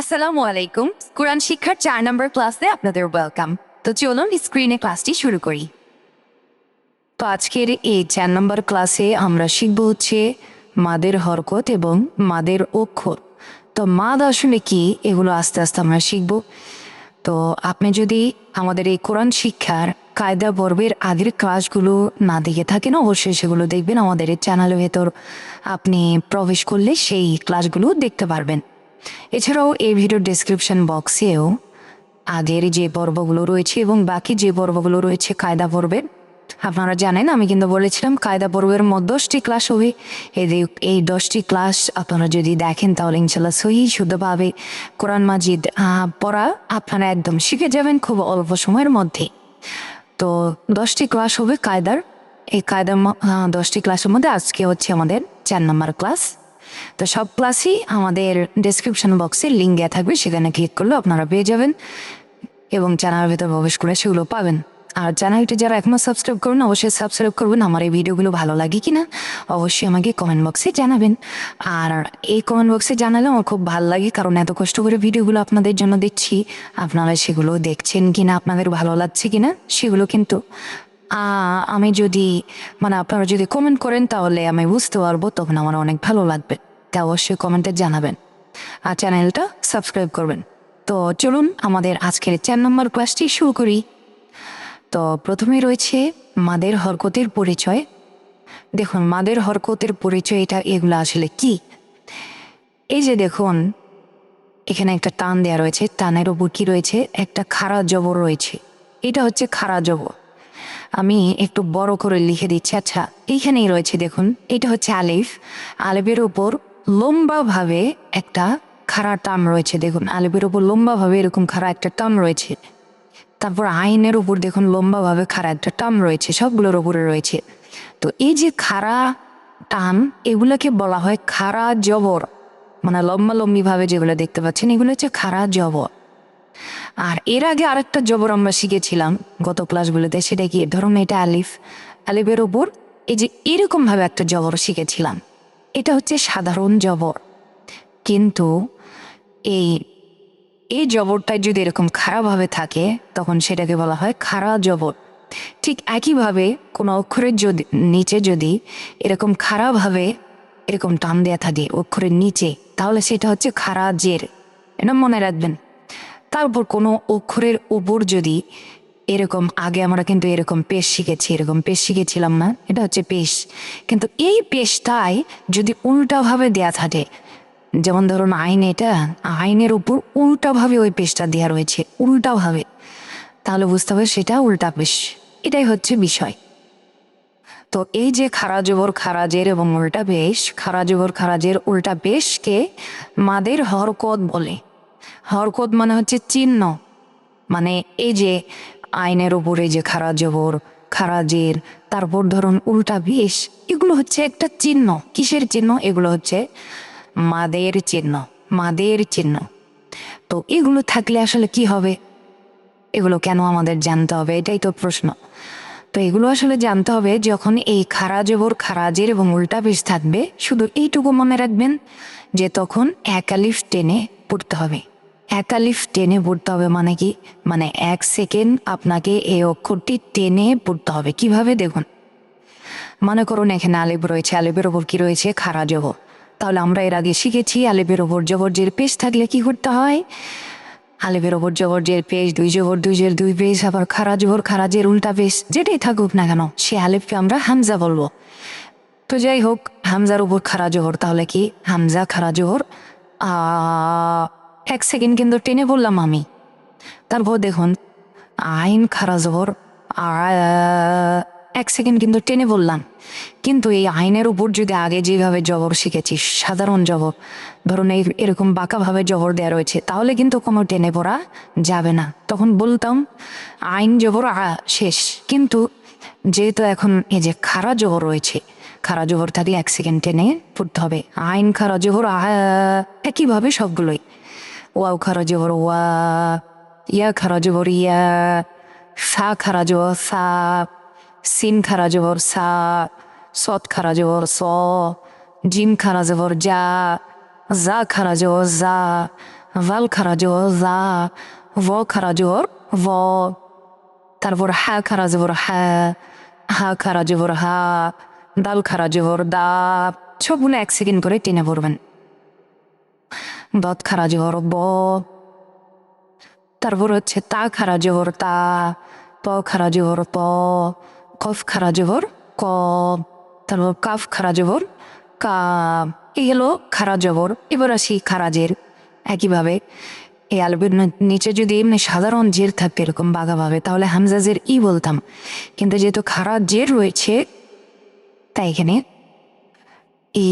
আসসালামু আলাইকুম। কোরআন শিক্ষার চার নম্বর ক্লাসে আপনাদের ওয়েলকাম তো চলুন স্ক্রিনে ক্লাসটি শুরু করি। তো আজকের এই চার নম্বর ক্লাসে আমরা শিখব হচ্ছে মাদের হরকত এবং মাদের অক্ষর। তো মাদ আসলে কি? এগুলো আস্তে আস্তে আমরা শিখব। তো আপনি যদি আমাদের এই কোরআন শিক্ষার কায়দা পর্বের আগের ক্লাসগুলো না দেখে থাকেন, অবশ্যই সেগুলো দেখবেন আমাদের চ্যানেলের ভেতর। আপনি প্রবেশ করলে সেই ক্লাসগুলো দেখতে পারবেন। এছাড়াও এই ভিডিওর ডেসক্রিপশন বক্সেও আগের যে পর্বগুলো রয়েছে এবং বাকি যে পর্বগুলো রয়েছে কায়দা পর্বের, আপনারা জানেন আমি কিন্তু বলেছিলাম কায়দা পর্বের মধ্যে দশটি ক্লাস হবে। এই এই দশটি ক্লাস আপনারা যদি দেখেন তাহলে ইনশাল্লাহ সহি শুদ্ধভাবে কোরআন মাজিদ পড়া আপনারা একদম শিখে যাবেন খুব অল্প সময়ের মধ্যে। তো দশটি ক্লাস হবে কায়দার। এই কায়দার দশটি ক্লাসের মধ্যে আজকে হচ্ছে আমাদের চার নম্বর ক্লাস তো সব ক্লাসই আমাদের ডেসক্রিপশন বক্সে লিঙ্ক দেওয়া থাকবে, সেখানে ক্লিক করলে আপনারা পেয়ে যাবেন এবং চ্যানেলের ভেতর প্রবেশ করে সেগুলো পাবেন। আর চ্যানেলটি যারা এখনও সাবস্ক্রাইব করুন, অবশ্যই সাবস্ক্রাইব করবেন। আমার এই ভিডিওগুলো ভালো লাগে কিনা, অবশ্যই আমাকে কমেন্ট বক্সে জানাবেন। আর এই কমেন্ট বক্সে জানালে আমার খুব ভালো লাগে, কারণ এত কষ্ট করে ভিডিওগুলো আপনাদের জন্য দিচ্ছি। আপনারা সেগুলো দেখছেন কিনা, আপনাদের ভালো লাগছে কিনা, সেগুলো কিন্তু আমি যদি মানে আপনারা যদি কমেন্ট করেন তাহলে আমি বুঝতে পারব, তখন আমার অনেক ভালো লাগবে। তা অবশ্যই কমেন্টে জানাবেন। আর চ্যানেলটা সাবস্ক্রাইব করবেন। তো চলুন, আমাদের আজকের চার নম্বর ক্লাসটি শুরু করি। তো প্রথমে রয়েছে মাদের হরকতের পরিচয়। দেখুন, মাদের হরকতের পরিচয় এটা এগুলো আসলে কি? এই যে দেখুন, এখানে একটা টান দেওয়া রয়েছে। টানের ওপর কি রয়েছে? একটা খাড়া জবর রয়েছে। এটা হচ্ছে খাড়া জবর। আমি একটু বড় করে লিখে দিচ্ছি। আচ্ছা এইখানেই রয়েছে দেখুন, এটা হচ্ছে আলিফ। আলিফের উপর লম্বাভাবে একটা খাড়া টান রয়েছে, দেখুন। আলিফের উপর লম্বাভাবে এরকম খাড়া একটা টান রয়েছে। তারপর আইনের উপর দেখুন, লম্বাভাবে খাড়া একটা টান রয়েছে, সবগুলোর উপরে রয়েছে। তো এই যে খাড়া টান, এগুলোকে বলা হয় খাড়া জবর। মানে লম্বা লম্বি ভাবে যেগুলো দেখতে পাচ্ছেন, এগুলো হচ্ছে খাড়া জবর। আর এর আগে আরেকটা জবর আমরা শিখেছিলাম গত ক্লাসগুলোতে সেটা কি? ধরুন এটা আলিফ। আলিফের ওপর এই যে এরকম ভাবে একটা জবর শিখেছিলাম। এটা হচ্ছে সাধারণ জবর। কিন্তু এই এই জবরটাই যদি এরকম খারাপভাবে থাকে, তখন সেটাকে বলা হয় খাড়া জবর। ঠিক একইভাবে কোনো অক্ষরের যদি, নিচে যদি এরকম খারাপভাবে এরকম টান দেয়া থাকে অক্ষরের নিচে, তাহলে সেটা হচ্ছে খাড়া জের। এটা মনে রাখবেন। তারপর কোনো অক্ষরের উপর যদি এরকম, আগে আমরা কিন্তু এরকম পেশ শিখেছি, এরকম পেশ শিখেছিলাম না, এটা হচ্ছে পেশ। কিন্তু এই পেশটাই যদি উল্টাভাবে দেয়া থাকে, যেমন ধরুন আইন এটা, আইনের উপর উল্টাভাবে ওই পেশটা দেওয়া রয়েছে, উল্টাভাবে, তাহলে বুঝতে হবে সেটা উল্টা পেশ। এটাই হচ্ছে বিষয়। তো এই যে খারাজবর খারাজের এবং উল্টা পেশ, খারাজবর খারাজের উল্টা পেশকে মাদের হরকত বলে। হরকত মানে হচ্ছে চিহ্ন। মানে এই যে আইনের উপরে যে খারা খারাজবর খারাজের তারপর ধরুন উল্টা পেশ এগুলো হচ্ছে একটা চিহ্ন। কিসের চিহ্ন? এগুলো হচ্ছে মাদের চিহ্ন মাদের চিহ্ন। তো এগুলো থাকলে আসলে কি হবে? এগুলো কেন আমাদের জানতে হবে? এটাই তো প্রশ্ন। তো এগুলো আসলে জানতে হবে যখন এই খারা খারাজবর খারাজের এবং উল্টা পেশ থাকবে, শুধু এইটুকু মনে রাখবেন যে তখন একালিফ টেনে পড়তে হবে। একালিফ টেনে পড়তে হবে মানে কি? মানে এক সেকেন্ড আপনাকে এই অক্ষরটি টেনে পড়তে হবে। কীভাবে দেখুন? মনে করুন এখানে আলিফ রয়েছে। আলিফের ওপর কি রয়েছে? খারা জবর তাহলে আমরা এর আগে শিখেছি আলিফের ওপর জবর জের পেশ থাকলে কি করতে হয়? আলিফের ওপর জবর জের পেশ দুই জবর দুই জের দুই পেশ আবার খারা জবর খারা জের উল্টা পেশ যেটাই থাকুক না কেন সে আলিফকে আমরা হামজা বলব। তো যাই হোক হামজার উপর খারা জোহর তাহলে কি? হামজা খারা জোহর আহ, এক সেকেন্ড কিন্তু টেনে বললাম আমি। তারপর দেখুন, আইন খারা জোহর এক সেকেন্ড কিন্তু টেনে বললাম। কিন্তু এই আইনের উপর যদি আগে যেভাবে জবর শিখেছি, সাধারণ জবর, ধরুন এই এরকম বাঁকাভাবে জবর দেওয়া রয়েছে, তাহলে কিন্তু কোনো টেনে পড়া যাবে না। তখন বলতাম, আইন জবর শেষ। কিন্তু যেহেতু এখন এই যে খারা জবর রয়েছে, খারা জোহর থাকলে এক সেকেন্ড টেনে পড়তে হবে। আইন খারা জোহর একইভাবে সবগুলোই। ওয়াও খারা জবর ওয়া ইয়া খারা জবর ইয়া সা খারা জবর সা সিন খারা জবর সা সৎ খারা জবর স জিম খারা জবর যা জা খারা জবর যা ভালো খারা জোর জা ভ খারা জোর ভ তারপর হা খারা জবর হা হা খারা জবর হা দাল খারা জবর দা সবগুলো এক সেকেন্ড করে টেনে পড়বেন দত খারা জবর ব তারপর হচ্ছে তা খারা জবর তা প খারা জবর প কফ খারা জবর ক তারপর কাফ খারা জবর কা এই হলো খারা জবর এবার আসি খারাজের একইভাবে এই আলবের নিচে যদি এমনি সাধারণ জের থাকতো এরকম বাঘাভাবে তাহলে হামজাজের ই বলতাম কিন্তু যেহেতু খারা জের রয়েছে তাই এখানে ই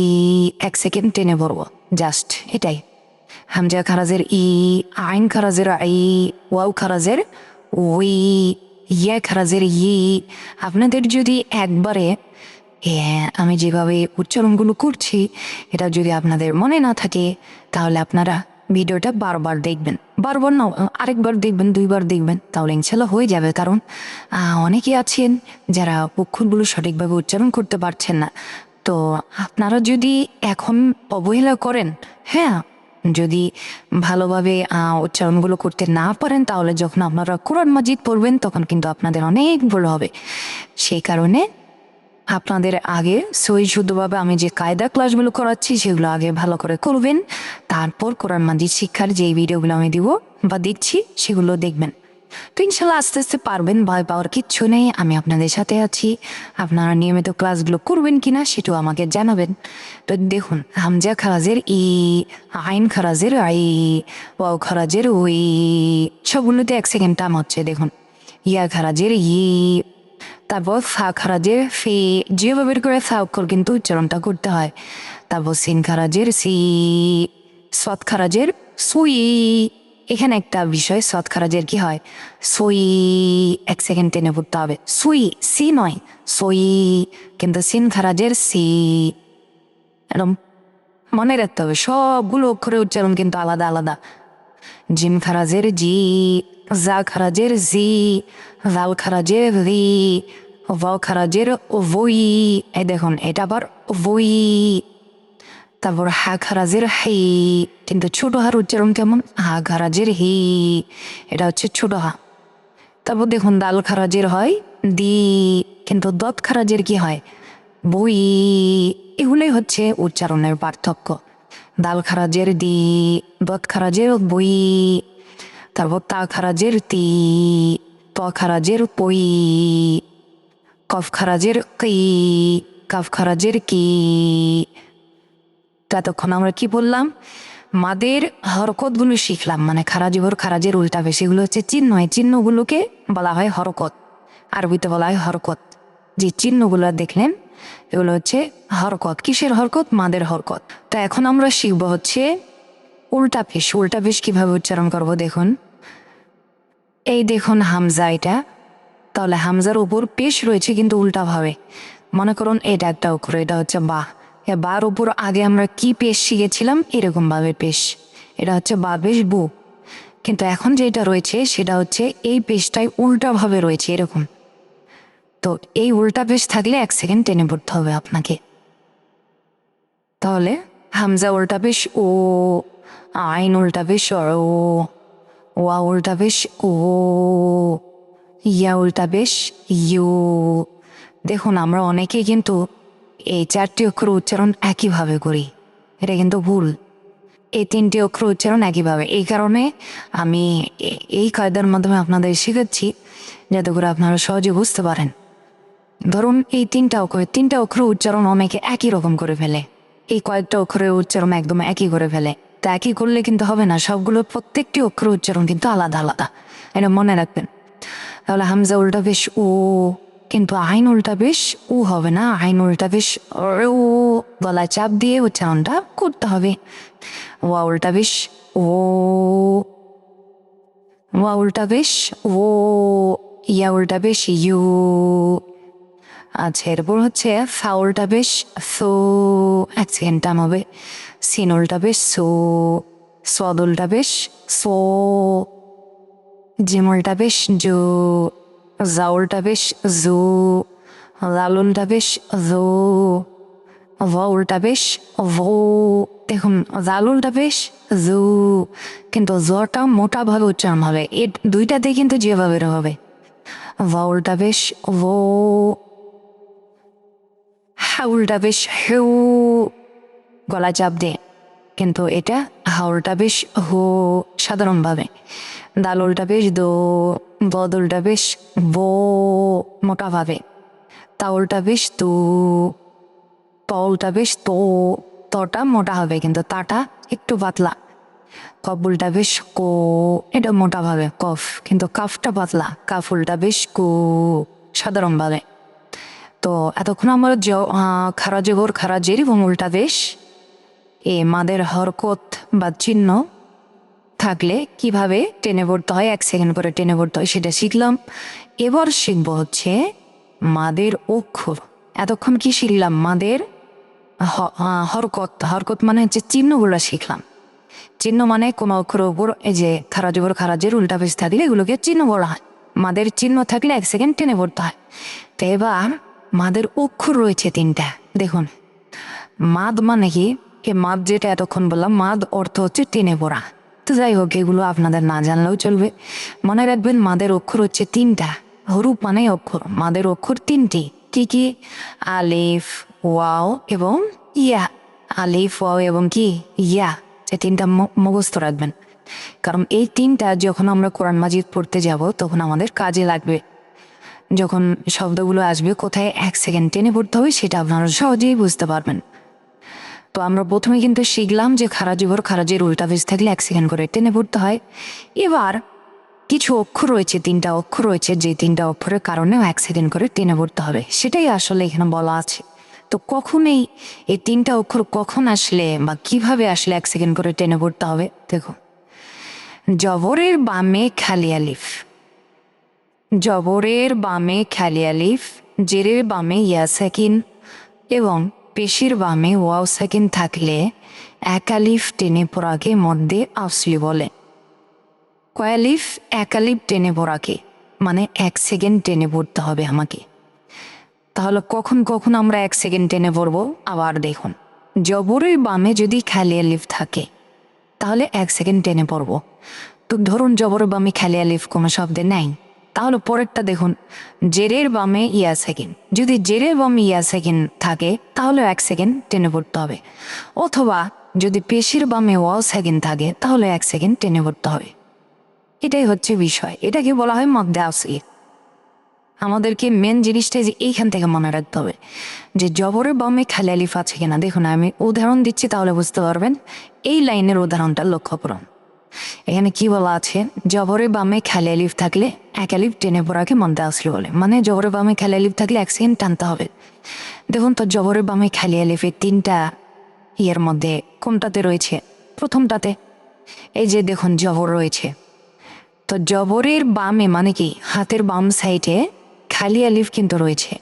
এক সেকেন্ড টেনে পড়ব জাস্ট এটাই হামজা খারাজের ই আইন খারাজের আই ওয়াও খারাজের ওই ইয়া খারাজের ই আপনাদের যদি একবারে আমি যেভাবে উচ্চারণগুলো করছি, এটা যদি আপনাদের মনে না থাকে, তাহলে আপনারা ভিডিওটা বারবার দেখবেন। বারবার না, আরেকবার দেখবেন, দুইবার দেখবেন, তাহলে ইনশাল্লাহ হয়ে যাবে। কারণ অনেকে আছেন যারা অক্ষরগুলো সঠিকভাবে উচ্চারণ করতে পারছেন না। তো আপনারা যদি এখন অবহেলা করেন হ্যাঁ যদি ভালোভাবে উচ্চারণগুলো করতে না পারেন, তাহলে যখন আপনারা কোরআন মাজিদ পড়বেন, তখন কিন্তু আপনাদের অনেক ভুল হবে। সেই কারণে আপনাদের আগে সই শুদ্ধভাবে আমি যে কায়দা ক্লাসগুলো করাচ্ছি, সেগুলো আগে ভালো করে করবেন। তারপর কোরআন মাজিদ শিক্ষার যেই ভিডিওগুলো আমি দিব বা দিচ্ছি সেগুলো দেখবেন। তো ইনশাল্লাহ আস্তে আস্তে পারবেন, ভয় পাওয়ার কিচ্ছু নেই। আমি আপনাদের সাথে আছি। আপনারা নিয়মিত ক্লাসগুলো করবেন কিনা সেটাও আমাকে জানাবেন। তো দেখুন, হামজা খারাজের ই, আইন খারাজের আই, ওয়াও খারাজের ওই সবগুলোতে এক সেকেন্ড টাম হচ্ছে, দেখুন। ইয়া খারাজের ই, তারপর ফা খারাজের ফে, যেভাবে করে ফা অক্ষর কিন্তু উচ্চারণটা করতে হয়। তারপর সিন খারাজের সি, সৎ খারাজের সুই। এখানে একটা বিষয় সৎ খারাজের কি হয়? সই, এক সেকেন্ড টেনে পড়তে হবে। সুই, সি নয়। সই, কিন্তু সিন খারাজের সি। এরম মনে রাখতে হবে, সবগুলো অক্ষরের উচ্চারণ কিন্তু আলাদা আলাদা। জিম খারাজের জি, জা খারাজের জি জাল খারাজের রি, ওয়াও খারাজের ওই এই দেখুন, এটা আবার ওই তারপর হা খারাজের হি কিন্তু ছোট হার উচ্চারণ কেমন হা খারাজের হি এটা হচ্ছে ছোট হা তারপর দেখুন দাল খারাজের হয় দি কিন্তু দত খারাজের কি হয় বই এগুলোই হচ্ছে উচ্চারণের পার্থক্য দাল খারাজের দি দত খারাজের বই তারপর তা খারাজের তি প খারাজের পই কফ খারাজের কি কাফ খারাজের কি তো এতক্ষণ আমরা কি বললাম? মাদের হরকতগুলো শিখলাম মানে খারাজিবর খারাজের উল্টা সেগুলো হচ্ছে চিহ্ন, এই চিহ্নগুলোকে বলা হয় হরকত, আরবিতে বলা হয় হরকত। যে চিহ্নগুলো দেখলেন, এগুলো হচ্ছে হরকত। কিসের হরকত? মাদের হরকত। তা এখন আমরা শিখব হচ্ছে উল্টা পেশ। উল্টা পেশ কীভাবে উচ্চারণ করব দেখুন। এই দেখুন হামজা এটা। তাহলে হামজার উপর পেশ রয়েছে কিন্তু উল্টা ভাবে। মনে করুন এটা একটা অক্ষর এটা হচ্ছে বা এ বার উপর আগে আমরা কি পেশ শিখেছিলাম? এরকম ভাবে পেশ। এটা হচ্ছে বা পেশ বু। কিন্তু এখন যেটা রয়েছে, সেটা হচ্ছে এই পেশটাই উল্টা ভাবে রয়েছে, এরকম। তো এই উল্টা পেশ থাকলে এক সেকেন্ড টেনে পড়তে হবে আপনাকে। তাহলে হামজা উল্টা পেশ ও, আইন উল্টা পেশ ও, ওয়া উল্টা পেশ ও, ইয়া উল্টা বেশ ইউ। দেখুন, আমরা অনেকেই কিন্তু এই চারটি অক্ষর উচ্চারণ একইভাবে করি। এটা কিন্তু ভুল। এই তিনটি অক্ষর উচ্চারণ একইভাবে। এই কারণে আমি এই কায়দার মাধ্যমে আপনাদের শেখাচ্ছি, যাতে করে আপনারা সহজে বুঝতে পারেন। ধরুন, এই তিনটা অক্ষর তিনটা অক্ষর উচ্চারণ অনেকে একই রকম করে ফেলে। এই কয়েকটা অক্ষরের উচ্চারণ একদম একই করে ফেলে। তা একই করলে কিন্তু হবে না। সবগুলো প্রত্যেকটি অক্ষর উচ্চারণ কিন্তু আলাদা আলাদা। এটা মনে রাখবেন। তাহলে হামজা উল্টা বেশ ও কিন্তু আইন উল্টা বেশ ও হবে না। আইন উল্টা বেশ ও গলায় চাপ দিয়ে উচ্চারণটা করতে হবে। ওয়া উল্টা বেশ ও ওয়া উল্টা বেশ ও ইয়া উল্টা বেশ ইউ। আচ্ছা এরপর হচ্ছে ফাউলটা বেশ সো এক সেকেন্ড টাইম হবে। সিনুলটা বেশ সো, সদুলটা বেশ সো, জিমলটা বেশ জো। জাউলটা বেশ জো, লালুনটা বেশ জো ভ উল্টা বেশ ভ দেখুন জাল উল্টা বেশ জু, কিন্তু জটা মোটাভাবে উচ্চারণ হবে। এ দুইটাতে কিন্তু যেভাবে হবে। ভ বেশ ভ হা উল্টা বেশ হেউ গলা চাপ দিয়ে কিন্তু এটা হাওড়টা বেশ হো, সাধারণভাবে। দাল উল্টা বেশ দো বদলটা বেশ বো মোটাভাবে। তা উল্টা বেশ তু উল্টা বেশ তো তটা মোটা হবে কিন্তু তাটা একটু পাতলা। কফ উল্টা বেশ কো এটা মোটাভাবে কফ কিন্তু কাফটা পাতলা কাফ উল্টা বেশ কু সাধারণভাবে। তো এতক্ষণ আমার জ- আহ, খারা জবর খারা জের এবং বেশ এ মাদের হরকত বা চিহ্ন থাকলে কীভাবে টেনে পড়তে হয়, এক সেকেন্ড পরে টেনে পড়তে হয় সেটা শিখলাম। এবার শিখব হচ্ছে মাদের অক্ষর। এতক্ষণ কি শিখলাম? মাদের হরকত। হরকত মানে হচ্ছে চিহ্নগুলো শিখলাম। চিহ্ন মানে কোনো অক্ষরের ওপর এই যে খারাজ উপর খারাজের উল্টা পেজ থাকলে এগুলোকে চিহ্ন বলা হয়। মাদের চিহ্ন থাকলে এক সেকেন্ড টেনে পড়তে হয়। তো এবার মাদের অক্ষর রয়েছে তিনটা। দেখুন, মাদ মানে কি? মাদ যেটা এতক্ষণ বললাম, মাদ অর্থ হচ্ছে টেনে পড়া। তো যাই হোক, এগুলো আপনাদের না জানলেও চলবে। মনে রাখবেন, মাদের অক্ষর হচ্ছে তিনটা। হরুপ মানে অক্ষর, মাদের অক্ষর তিনটি। কি কি? আলিফ, ওয়াও এবং ইয়া। আলিফ, ওয়াও এবং কি? ইয়া। যে তিনটা মুখস্থ রাখবেন। কারণ এই তিনটা যখন আমরা কোরআন মাজিদ পড়তে যাব, তখন আমাদের কাজে লাগবে। যখন শব্দগুলো আসবে, কোথায় এক সেকেন্ড টেনে পড়তে হবে, সেটা আপনারা সহজেই বুঝতে পারবেন। তো আমরা প্রথমে কিন্তু শিখলাম যে খারাজীবর খারাজের উল্টা বেশ থাকলে এক সেকেন্ড করে টেনে পড়তে হয়। এবার কিছু অক্ষর রয়েছে, তিনটা অক্ষর রয়েছে, যে তিনটা অক্ষরের কারণেও এক সেকেন্ড করে টেনে পড়তে হবে। সেটাই আসলে এখানে বলা আছে। তো কখন এই তিনটা অক্ষর কখন আসলে বা কীভাবে আসলে এক সেকেন্ড করে টেনে পড়তে হবে, দেখো। জবরের বামে খালি আলিফ। জবরের বামে খালি আলিফ, জেরের বামে ইয়া সেকিন এবং পেশির বামে ওয়াও সেকিন থাকলে এক আলিফ টেনে পড়াকে মধ্যে আসলি বলে। কয়ালিফ এক আলিফ টেনে পড়াকে মানে এক সেকেন্ড টেনে পড়তে হবে আমাকে। তাহলে কখন কখন আমরা এক সেকেন্ড টেনে পড়ব? আবার দেখুন। জবরের বামে যদি খালি আলিফ থাকে, তাহলে এক সেকেন্ড টেনে পড়ব। তো ধরুন জবরের বামে খালি আলিফ কোনো শব্দে নাই। তাহলে পরেরটা দেখুন। জেরের বামে ইয়া সেকেন্ড যদি জেরের বামে ইয়া সেকেন্ড থাকে, তাহলে এক সেকেন্ড টেনে পড়তে হবে। অথবা যদি পেশির বামে ওয়াও সেকেন্ড থাকে, তাহলে এক সেকেন্ড টেনে পড়তে হবে। এটাই হচ্ছে বিষয়। এটাকে বলা হয় মধ্যে আসি আমাদেরকে মেন জিনিসটাই যে এইখান থেকে মনে রাখতে হবে। যে জবরের বামে খালি আলিফ আছে কিনা? দেখুন, আমি উদাহরণ দিচ্ছি, তাহলে বুঝতে পারবেন। এই লাইনের উদাহরণটা লক্ষ্য করুন। এখানে কি বলা আছে? জবরের বামে খালি আলিফ থাকলে এক আলিফ টেনে পড়াকে মধ্যে আসলে বলে। মানে জবরের বামে খালি আলিফ থাকলে এক সেকেন্ড টানতে হবে। দেখুন তো জবরের বামে খালি আলিফের তিনটা ইয়ের মধ্যে কোনটাতে রয়েছে? প্রথমটাতে এই যে দেখুন জবর রয়েছে। তো জবরের বামে মানে কি? হাতের বাম সাইডে খালি আলিফ কিন্তু রয়েছে।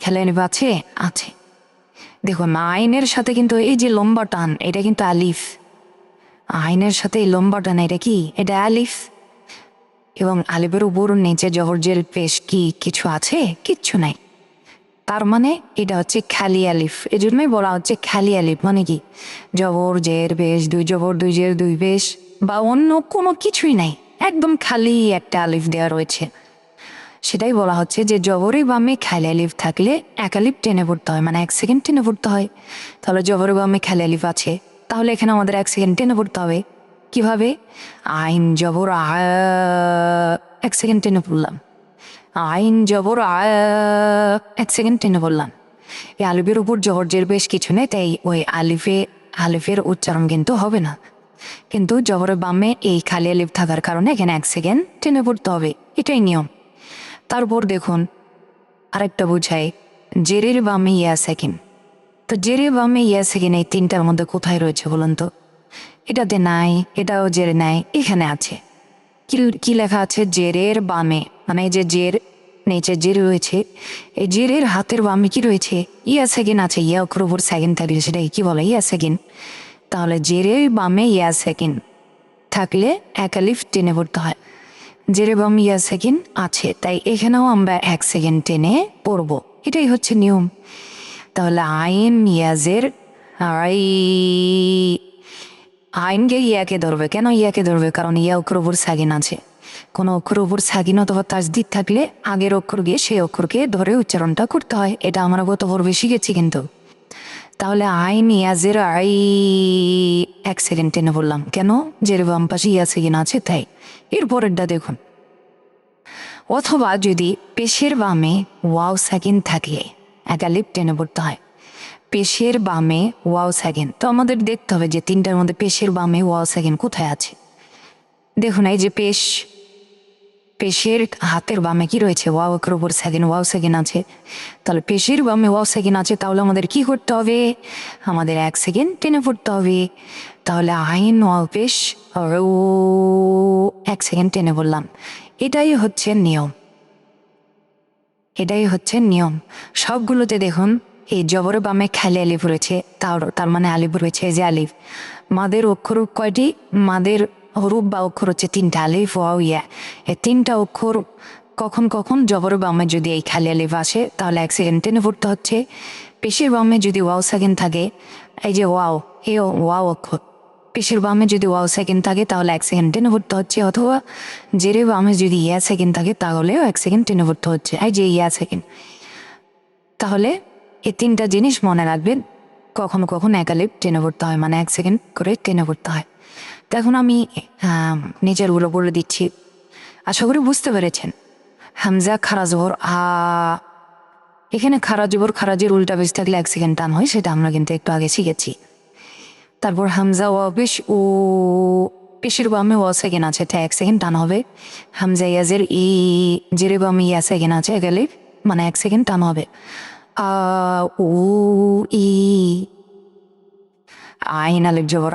খালি আলিফ আছে? আছে। দেখুন আইনের সাথে কিন্তু এই যে লম্বা টান, এটা কিন্তু আলিফ। আইনের সাথে এই লম্বা টান এটা কি? এটা আলিফ? এবং আলিফের উপর নিচে জবর জেল পেশ কি কিছু আছে? কিচ্ছু নাই। তার মানে এটা হচ্ছে খালি আলিফ। এই জন্যই বলা হচ্ছে খালি আলিফ। মানে কি? জবর জের বেশ দুই জবর দুই জের, দুই বেশ বা অন্য কোনো কিছুই নাই। একদম খালি একটা আলিফ দেওয়া রয়েছে। সেটাই বলা হচ্ছে যে জবরে বামে খালি আলিফ থাকলে এক আলিফ টেনে পড়তে হয়। মানে এক সেকেন্ড টেনে পড়তে হয়। তাহলে জবরে বামে খালি আলিফ আছে। তাহলে এখানে আমাদের এক সেকেন্ড টেনে পড়তে হবে। কীভাবে? আইন জবর এক সেকেন্ড টেনে পড়লাম। আইন জবর এক সেকেন্ড টেনে পড়লাম। এই আলিফের উপর জবর জের বেশ কিছু নেই, তাই ওই আলিফে, আলিফের উচ্চারণ কিন্তু হবে না। কিন্তু জবরের বামে এই খালি আলিফ থাকার কারণে এখানে এক সেকেন্ড টেনে পড়তে হবে। এটাই নিয়ম। তারপর দেখুন, আরেকটা বুঝাই জেরের বামে ইয়া সেকেন্ড। তো জেরের বামে ইয়া সেকেন্ড এই তিনটার মধ্যে কোথায় রয়েছে বলুন তো? এটাতে নাই, এটাও জেরে নাই, এখানে আছে। কি লেখা আছে? জেরের বামে মানে যে জের, নিচে জের রয়েছে। এই জেরের হাতের বামে কি রয়েছে? ইয়া সেকেন্ড আছে ইয়া অক্ষর উপর সেকেন্ড থাকলে সেটা কি বলে? ইয়া সেকেন্ড তাহলে জেরের বামে ইয়া সেকেন্ড থাকলে এক আলিফ টেনে পড়তে হয়। জেরে বাম ইয়া সেকেন্ড আছে, তাই এখানেও আমরা এক সেকেন্ড টেনে পড়ব। এটাই হচ্ছে নিয়ম। তাহলে আইন ইয়াজের আই আইনকে ইয়াকে ধরবে? কেন ইয়াকে ধরবে? কারণ ইয়া অক্ষর উপর সাগিন আছে। কোনো অক্ষর উপর সাগিন অথবা তাজদিদ থাকলে আগের অক্ষর গিয়ে সেই অক্ষরকে ধরে উচ্চারণটা করতে হয়। এটা আমরা গত পর্বে শিখেছি কিন্তু। তাহলে আইন, ইয়াজের, আই এক সেকেন্ড টেনে বললাম। কেন? যে বাম পাশে ইয়া সেকেন্ড আছে, তাই। এরপরেরটা দেখুন। অথবা যদি পেশের বামে ওয়াও সেকেন্ড থাকে একালিপ টেনে পড়তে হয়। পেশের বামে ওয়াও সেকেন্ড। তো আমাদের দেখতে হবে যে তিনটার মধ্যে পেশের বামে ওয়াও সেকেন্ড কোথায় আছে। দেখুন, এই যে পেশ, পেশের হাতের বামে কি রয়েছে? ওয়াও এর উপর সেকেন্ড, ওয়াও সেকেন্ড আছে। তাহলে পেশের বামে ওয়াও সেকেন্ড আছে, তাহলে আমাদের কি করতে হবে? আমাদের এক সেকেন্ড টেনে পড়তে হবে। তাহলে আইন, ওয়াও, পেশ, ও, এক সেকেন্ড টেনে বললাম এটাই হচ্ছে নিয়ম। এটাই হচ্ছে নিয়ম। সবগুলোতে দেখুন, এই জবর বামে খেলে আলিফ রয়েছে, তার তার মানে আলিফ রয়েছে যে আলিফ। মাদের অক্ষর কয়টি? মাদের হরুপ বা অক্ষর হচ্ছে তিনটা, আলিফ, ওয়াও, ইয়া। এই তিনটা অক্ষর কখন কখন জবর বামে যদি এই খালি আলিফ আসে, তাহলে অ্যাক্সিডেন্টে পড়তে হচ্ছে। পেশির বামে যদি ওয়াও সেকেন্ড থাকে, এই যে ওয়াও, এই ওয়াও অক্ষর। পেশির বামে যদি ওয়াও সেকেন্ড থাকে তাহলে এক সেকেন্ড টেনে পড়তে হচ্ছে অথবা জেরে বামে যদি ইয়া সেকেন্ড থাকে তাহলেও এক সেকেন্ড টেনে পড়তে হচ্ছে। এই যে ইয়া সেকেন্ড। তাহলে এই তিনটা জিনিস মনে রাখবেন কখনো কখনো একালিপ টেনে পড়তে হয় মানে এক সেকেন্ড করে টেনে পড়তে হয়। তো এখন আমি আহ, নিজের উড়ো বলে দিচ্ছি। আশা করি বুঝতে পেরেছেন। হামজা খারা জোহর আ এখানে খারা জবর খারাজের উল্টা বেশ থাকলে এক সেকেন্ড টান হয় সেটা আমরা কিন্তু একটু আগে শিখেছি। তারপর হামজা ওয়া বেশ ও পেশের বামে ওয়া সেকেন্ড আছে, এটা এক সেকেন্ড টান হবে। হামজা ইয়াজের ই জেরে বামে ইয়া সেকেন্ড আছে গেলে মানে এক সেকেন্ড টান হবে। ও ই, আইন আলিফ জবর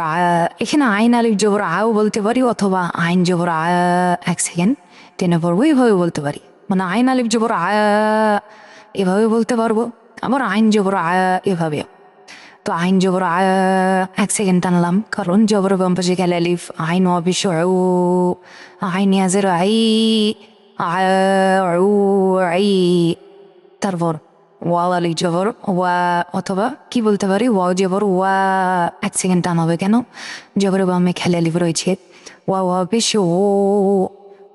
এখানে আইন আলিফ জবর আও বলতে পারি অথবা আইন জবর আ, এক সেকেন্ড। টেনে পড়ব এভাবে বলতে পারি। মানে আইন আলিফ জবর আ এভাবে বলতে পারব। আবার আইন জবর আ এভাবে তো আইন জবর আ এক সেকেন্ড টানলাম কারণ জবর বাম্পাসে গেলে আলিফ আইন অফিস ও আইন ইয়াজের আই আই তারপর ওয়াও আলি জবর ওয়া অথবা কি বলতে পারি ওয়াও জবর ওয়া এক সেকেন্ড টান হবে কেন জবর বামে খেলে আলিফ রয়েছে ওয়া ওয়া পেশ ও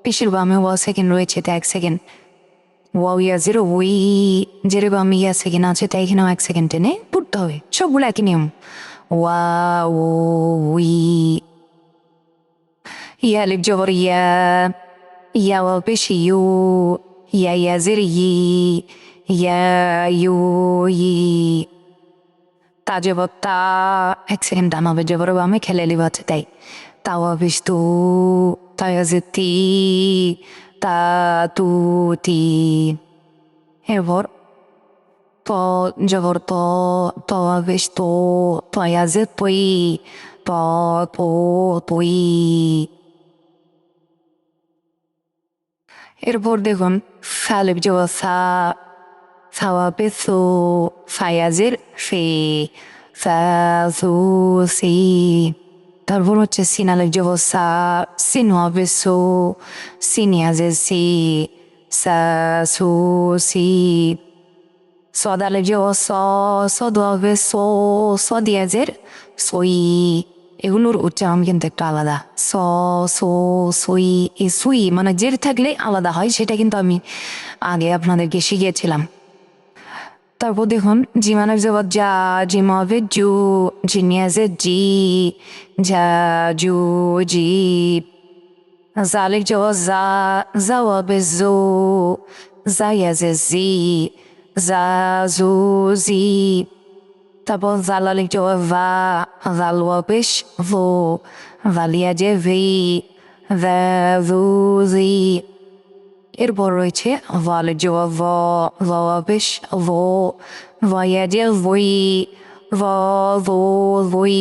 পেশের বামে ওয়া সেকেন্ড রয়েছে তা এক সেকেন্ড ওয়াও ইয়া জিরো ওই জেরে বামে ইয়া সেকেন্ড আছে তাই এখানেও এক সেকেন্ড টেনে পড়তে হবে সবগুলো একই নিয়ম। ওয়া ও উই, ইয়া আলিফ জবর ইয়া ইয়া ওয়াও পেশ ইউ, ইয়া ইয়া জির ই, ইয়া ইউ ই। তা জবর তা এক সেকেন্ড ডান হবে জবর বামে, খেলে লিব আছে তাই। তাওয়া বিশ তু তায়াজ তি, তা তু তি। এরপর ত জবর ত তওয়া বিশ তো তয়াজ তুই ত তো তুই এরপর দেখুন সালিব জবর সা সাওয়া পেসো ফায়াজের ফে সু সি তারপর হচ্ছে সিনালের জবর সা সিনোয়া পেসো সিনিয়াজের সি সা সু সি সদালের জবর স সদোয়া পেসো সদিয়াজের সই। এগুলোর উচ্চারণ কিন্তু একটু আলাদা। স, সো, সই, এ সুই মানে জের থাকলে আলাদা হয়, সেটা কিন্তু আমি আগে আপনাদেরকে শিখিয়েছিলাম। তারপর দেখুন, জিমানের জবাব, যা জিমা হবে জু, জিনিয়াজে জি, যা, জু, জি। জালিক জবাব, যা জাওয়াবে জো, জায়াজে জি। যা জু জি তারপর জালালিক জবাব ভা জালওয়া পেশ ভো ভালিয়া যে ভি ভু জি এরপর রয়েছে ভালের জবাব ভ ভাওয়া বেশ ভো ভয়াজে ভই ভ ভো ভই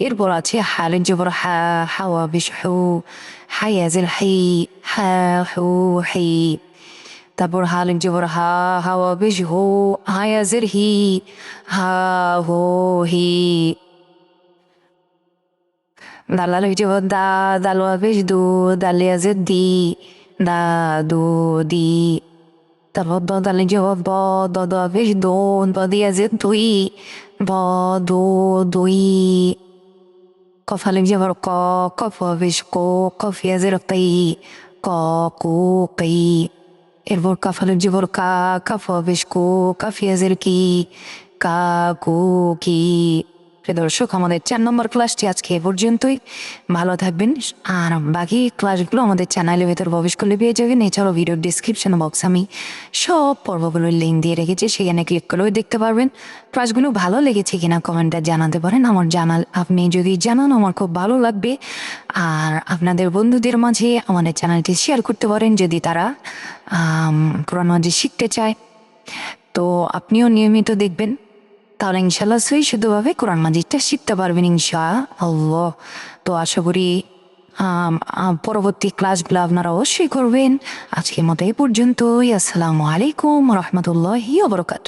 এরপর আছে হালের জবর হা হাওয়া বেশ হু হায়াজের হাই হা হু হি তারপর হালের জবর হা, হাওয়া বেশ হো হায়াজের হি, হা, হো, হি। দালালের জবর দা, দালোয়া বেশ দু দালিয়াজের দি, দা, দু, দি। তারপর দ, দালে জবাব ব, দ দ বেশ দোন দ দিয়া যে দুই, ব, দো, দুই। কফালে জবর ক, কফ বেশ কো কফিয়া যে রক্তাই ক, কো কা কাফ বেশ কো কাফিয়া জের কি কা কো প্রিয় দর্শক, আমাদের চার নম্বর ক্লাসটি আজকে এ পর্যন্তই। ভালো থাকবেন আর বাকি ক্লাসগুলো আমাদের চ্যানেলের ভেতর প্রবেশ করলে পেয়ে যাবেন। এছাড়াও ভিডিও ডিসক্রিপশন বক্স আমি সব পর্বগুলোর লিঙ্ক দিয়ে রেখেছি, সেখানে ক্লিক করেও দেখতে পারবেন। ক্লাসগুলো ভালো লেগেছে কিনা কমেন্টে জানাতে পারেন। আমার জানাল আপনি যদি জানান, আমার খুব ভালো লাগবে। আর আপনাদের বন্ধুদের মাঝে আমাদের চ্যানেলটি শেয়ার করতে পারেন যদি তারা কোরআন শিখতে চায়। তো আপনিও নিয়মিত দেখবেন। তাহলে ইনশাল্লাহ সুই শুধুভাবে কোরআন মাজিদটা শিখতে পারবেন ইনশা আল্লাহ, তো আশা করি পরবর্তী ক্লাসগুলো আপনারা অবশ্যই করবেন। আজকের মতো এই পর্যন্তই। আসসালামু আলাইকুম রহমতুল্লাহি ওবরকাত